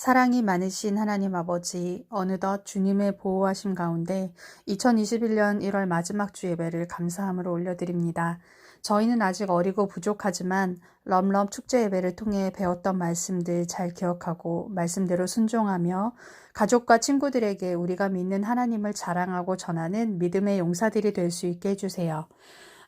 사랑이 많으신 하나님 아버지, 어느덧 주님의 보호하심 가운데 2021년 1월 마지막 주 예배를 감사함으로 올려드립니다. 저희는 아직 어리고 부족하지만 럼럼 축제 예배를 통해 배웠던 말씀들 잘 기억하고 말씀대로 순종하며 가족과 친구들에게 우리가 믿는 하나님을 자랑하고 전하는 믿음의 용사들이 될 수 있게 해주세요.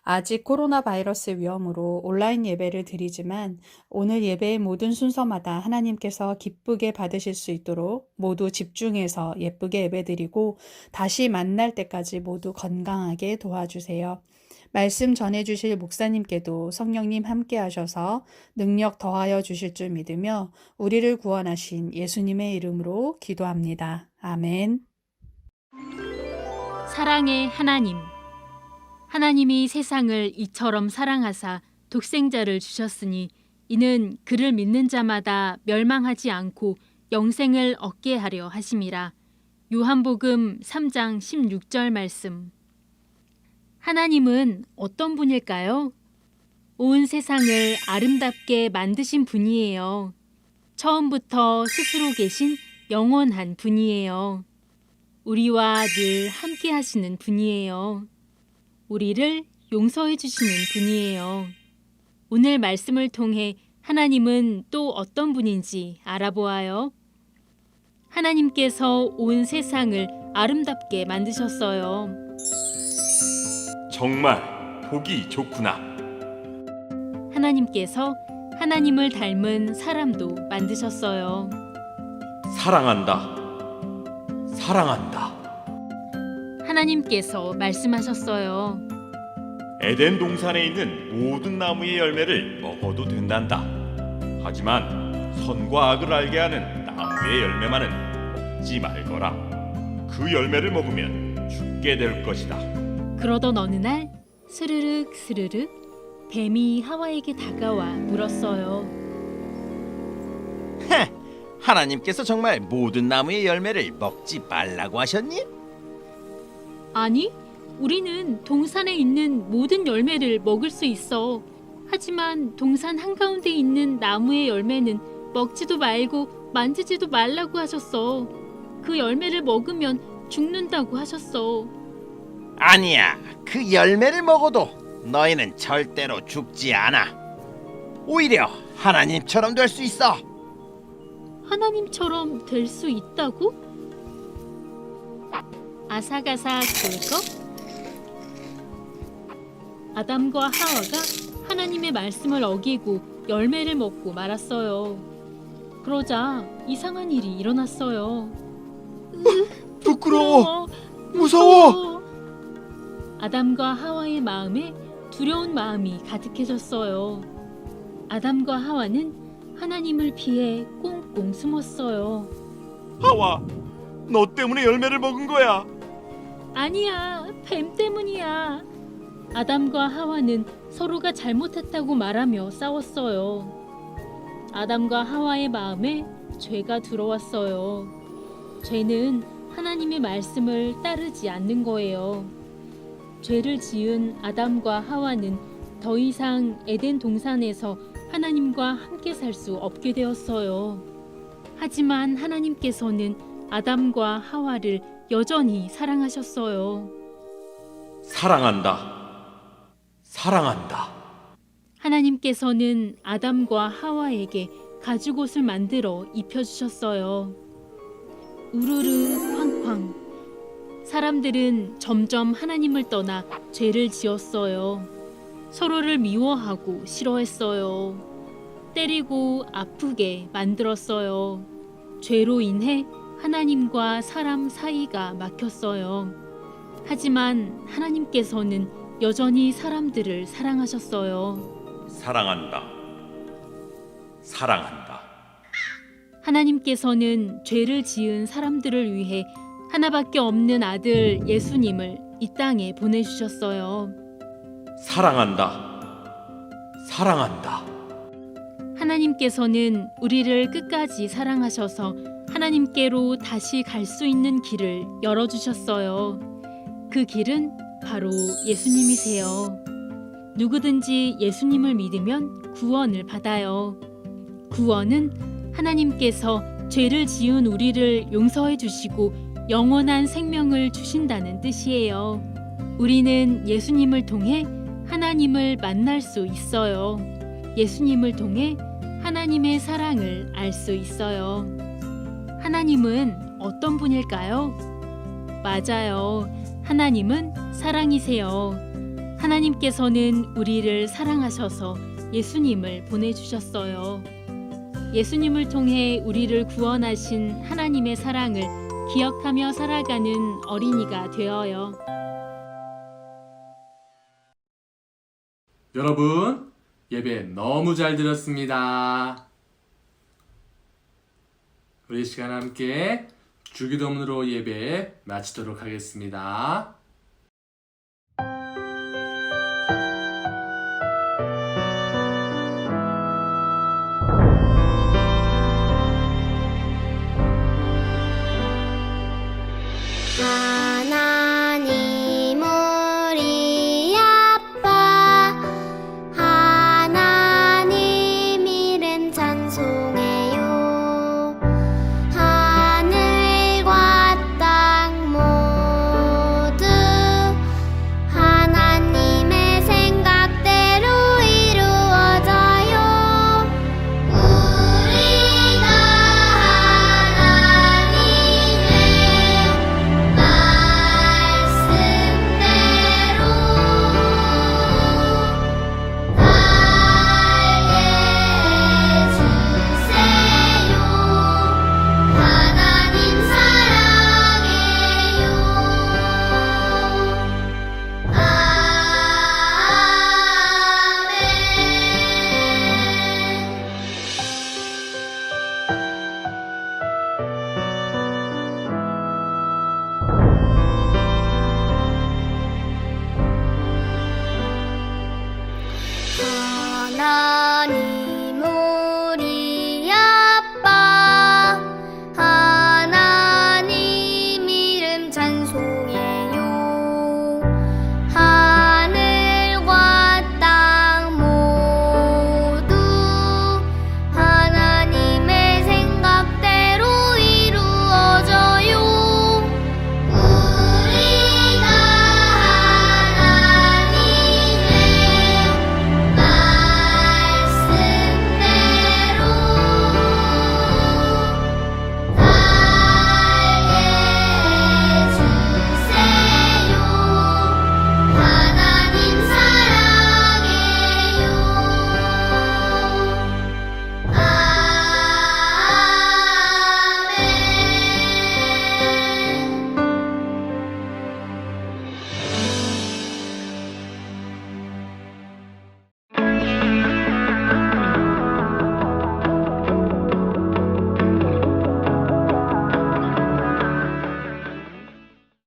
아직 코로나 바이러스 위험으로 온라인 예배를 드리지만 오늘 예배의 모든 순서마다 하나님께서 기쁘게 받으실 수 있도록 모두 집중해서 예쁘게 예배드리고 다시 만날 때까지 모두 건강하게 도와주세요. 말씀 전해주실 목사님께도 성령님 함께 하셔서 능력 더하여 주실 줄 믿으며 우리를 구원하신 예수님의 이름으로 기도합니다. 아멘. 사랑의 하나님. 하나님이 세상을 이처럼 사랑하사 독생자를 주셨으니 이는 그를 믿는 자마다 멸망하지 않고 영생을 얻게 하려 하심이라. 요한복음 3장 16절 말씀. 하나님은 어떤 분일까요? 온 세상을 아름답게 만드신 분이에요. 처음부터 스스로 계신 영원한 분이에요. 우리와 늘 함께 하시는 분이에요. 우리를 용서해 주시는 분이에요. 오늘 말씀을 통해 하나님은 또 어떤 분인지 알아보아요. 하나님께서 온 세상을 아름답게 만드셨어요. 정말 보기 좋구나. 하나님께서 하나님을 닮은 사람도 만드셨어요. 사랑한다. 사랑한다. 하나님께서 말씀하셨어요. 에덴 동산에 있는 모든 나무의 열매를 먹어도 된단다. 하지만 선과 악을 알게 하는 나무의 열매만은 먹지 말거라. 그 열매를 먹으면 죽게 될 것이다. 그러던 어느 날 스르륵 스르륵 뱀이 하와에게 다가와 물었어요. 헤, 하나님께서 정말 모든 나무의 열매를 먹지 말라고 하셨니? 아니, 우리는 동산에 있는 모든 열매를 먹을 수 있어. 하지만 동산 한가운데 있는 나무의 열매는 먹지도 말고 만지지도 말라고 하셨어. 그 열매를 먹으면 죽는다고 하셨어. 아니야, 그 열매를 먹어도 너희는 절대로 죽지 않아. 오히려 하나님처럼 될 수 있어. 하나님처럼 될 수 있다고? 아삭아삭 꿀꺽 아담과 하와가 하나님의 말씀을 어기고 열매를 먹고 말았어요. 그러자 이상한 일이 일어났어요. 부끄러워. 무서워. 아담과 하와의 마음에 두려운 마음이 가득해졌어요. 아담과 하와는 하나님을 피해 꽁꽁 숨었어요. 하와, 너 때문에 열매를 먹은 거야. 아니야, 뱀 때문이야. 아담과 하와는 서로가 잘못했다고 말하며 싸웠어요. 아담과 하와의 마음에 죄가 들어왔어요. 죄는 하나님의 말씀을 따르지 않는 거예요. 죄를 지은 아담과 하와는 더 이상 에덴 동산에서 하나님과 함께 살 수 없게 되었어요. 하지만 하나님께서는 아담과 하와를 여전히 사랑하셨어요. 사랑한다. 사랑한다. 하나님께서는 아담과 하와에게 가죽 옷을 만들어 입혀주셨어요. 우르르 쾅쾅. 사람들은 점점 하나님을 떠나 죄를 지었어요. 서로를 미워하고 싫어했어요. 때리고 아프게 만들었어요. 죄로 인해 하나님과 사람 사이가 막혔어요. 하지만 하나님께서는 여전히 사람들을 사랑하셨어요. 사랑한다. 사랑한다. 하나님께서는 죄를 지은 사람들을 위해 하나밖에 없는 아들 예수님을 이 땅에 보내주셨어요. 사랑한다. 사랑한다. 하나님께서는 우리를 끝까지 사랑하셔서 하나님께로 다시 갈 수 있는 길을 열어주셨어요. 그 길은 바로 예수님이세요. 누구든지 예수님을 믿으면 구원을 받아요. 구원은 하나님께서 죄를 지은 우리를 용서해 주시고 영원한 생명을 주신다는 뜻이에요. 우리는 예수님을 통해 하나님을 만날 수 있어요. 예수님을 통해 하나님의 사랑을 알 수 있어요. 하나님은 어떤 분일까요? 맞아요. 하나님은 사랑이세요. 하나님께서는 우리를 사랑하셔서 예수님을 보내주셨어요. 예수님을 통해 우리를 구원하신 하나님의 사랑을 기억하며 살아가는 어린이가 되어요. 여러분, 예배 너무 잘 들었습니다. 우리 시간 함께 주기도문으로 예배 마치도록 하겠습니다. 何